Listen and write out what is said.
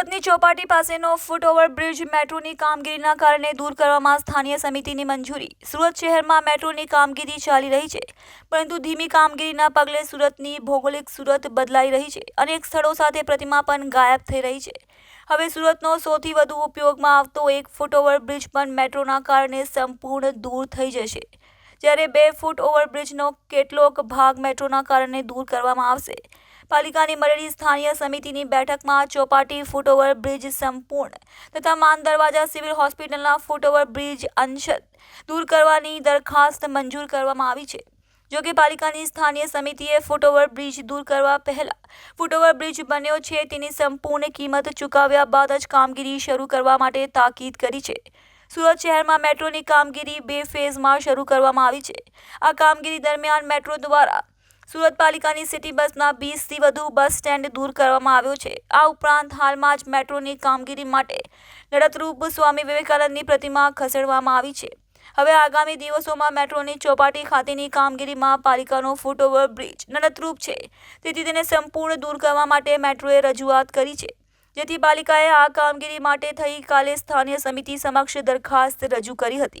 સુરતની ચોપાટી પાસેનો ફૂટ ઓવરબ્રિજ મેટ્રોની કામગીરીના કારણે દૂર કરવામાં સ્થાનીય સમિતિની મંજૂરી. સુરત શહેરમાં મેટ્રોની કામગીરી ચાલી રહી છે, પરંતુ ધીમી કામગીરીના પગલે સુરતની ભૌગોલિક સુરત બદલાઈ રહી છે અનેક સ્થળો સાથે પ્રતિમા પણ ગાયબ થઈ રહી છે. હવે સુરતનો સૌથી વધુ ઉપયોગમાં આવતો એક ફૂટ ઓવરબ્રિજ પણ મેટ્રોના કારણે સંપૂર્ણ દૂર થઈ જશે. જ્યારે બે ફૂટ ઓવરબ્રિજનો કેટલોક ભાગ મેટ્રોના કારણે દૂર કરવામાં આવશે. પાલિકાની મળેલી સ્થાનીય સમિતિની બેઠકમાં ચોપાટી ફૂટઓવર બ્રિજ સંપૂર્ણ તથા માન દરવાજા સિવિલ હોસ્પિટલના ફૂટઓવર બ્રિજ અંશત દૂર કરવાની દરખાસ્ત મંજૂર કરવામાં આવી છે. જો કે પાલિકાની સ્થાનીય સમિતિએ ફૂટઓવર બ્રિજ દૂર કરવા પહેલા ફૂટઓવર બ્રિજ બન્યો છે તેની સંપૂર્ણ કિંમત ચૂકવ્યા બાદ જ કામગીરી શરૂ કરવા માટે તાકીદ કરી છે. સુરત શહેરમાં મેટ્રોની કામગીરી બે ફેઝમાં શરૂ કરવામાં આવી છે. આ કામગીરી દરમિયાન મેટ્રો દ્વારા સુરત પાલિકાની સિટી બસના બીસથી વધુ બસ સ્ટેન્ડ દૂર કરવામાં આવ્યો છે. આ ઉપરાંત હાલમાં જ મેટ્રોની કામગીરી માટે લડતરૂપ સ્વામી વિવેકાનંદની પ્રતિમા ખસેડવામાં આવી છે. હવે આગામી દિવસોમાં મેટ્રોની ચોપાટી ખાતેની કામગીરીમાં પાલિકાનો ફૂટઓવર બ્રિજ નડતરૂપ છે. તેથી તેને સંપૂર્ણ દૂર કરવા માટે મેટ્રોએ રજૂઆત કરી છે. જેથી પાલિકાએ આ કામગીરી માટે થઈ કાલે સ્થાનીય સમિતિ સમક્ષ દરખાસ્ત રજૂ કરી હતી.